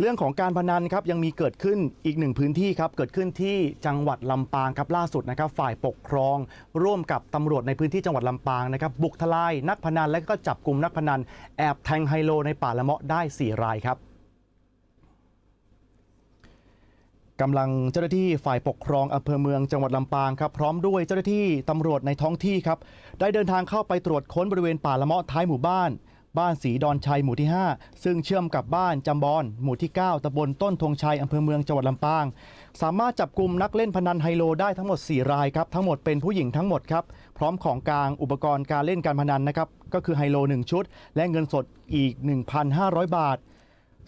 เรื่องของการพนันครับยังมีเกิดขึ้นอีกหนึ่งพื้นที่ครับเกิดขึ้นที่จังหวัดลำปางครับล่าสุดนะครับฝ่ายปกครอง ร่วมกับตำรวจในพื้นที่จังหวัดลำปางนะครับบุกทลายนักพนันและก็จับกลุ่มนักพนัน แอบแทงไฮโลในป่าละเมาะได้ 4 รายครับกำลังเจ้าหน้าที่ฝ่ายปกครองอำเภอเมืองจังหวัดลำปางครับพร้อมด้วยเจ้าหน้าที่ตำรวจในท้องที่ครับได้เดินทางเข้าไปตรวจค้นบริเวณป่าละเมาะท้ายหมู่บ้าน บ้านสีดอนชัยหมู่ที่ 5 ซึ่งเชื่อมกับบ้านจำบอน หมู่ที่ 9ตำบลต้นธงชัยอำเภอเมืองจังหวัดลำปาง สามารถจับกลุ่มนักเล่นพนันไฮโลได้ทั้งหมด 4 รายครับ ทั้งหมดเป็นผู้หญิงทั้งหมดครับ พร้อมของกลางอุปกรณ์การเล่นการพนันนะครับ ก็คือไฮโล 1 ชุด และเงินสดอีก 1,500 บาท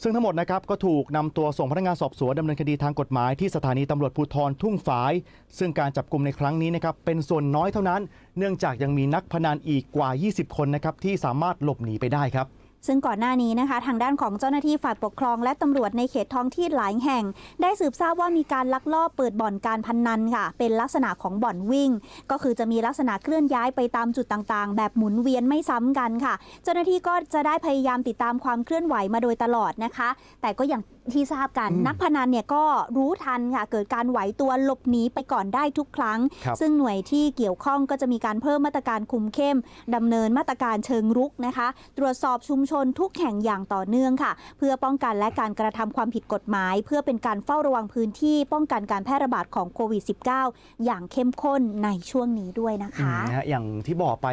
ซึ่งทั้งหมดนะครับก็ถูกนำตัวส่งพนักงานสอบสวนดำเนินคดีทางกฎหมายที่สถานีตำรวจภูธรทุ่งฝาย ซึ่งการจับกลุ่มในครั้งนี้นะครับเป็นส่วนน้อยเท่านั้น เนื่องจากยังมีนักพนันอีกกว่า 20 คนนะครับที่สามารถหลบหนีไปได้ครับ ซึ่งก่อนหน้านี้นะคะ ทางด้านของเจ้าหน้าที่ฝ่ายปกครอง และตำรวจในเขตท้องที่หลายแห่ง ได้สืบทราบว่ามีการลักลอบเปิดบ่อนการพนนันค่ะ เป็นลักษณะของบ่อนวิ่ง ก็คือจะมีลักษณะเคลื่อนย้ายไปตามจุดต่างๆ แบบหมุนเวียนไม่ซ้ำกันค่ะ เจ้าหน้าที่ก็จะได้พยายามติดตามความเคลื่อนไหวมาโดยตลอดนะคะ แต่ก็อย่างที่ทราบกันอืมนักพนันเนี่ยก็รู้ทันค่ะ เกิดการไหวตัวหลบหนีไปก่อนได้ทุกครั้งครับซึ่งหน่วยที่เกี่ยวข้องก็จะมีการเพิ่มมาตรการคุมเข้มดำเนินมาตรการเชิงรุกนะคะ ตรวจสอบชุมชนทุกแห่งอย่างต่อเนื่องค่ะ เพื่อป้องกันและการกระทำความผิดกฎหมาย เพื่อเป็นการเฝ้าระวังพื้นที่ป้องกันการแพร่ระบาดของโควิด -19 อย่างเข้มข้นในช่วงนี้ด้วยนะคะนะฮะอย่างที่บอกไป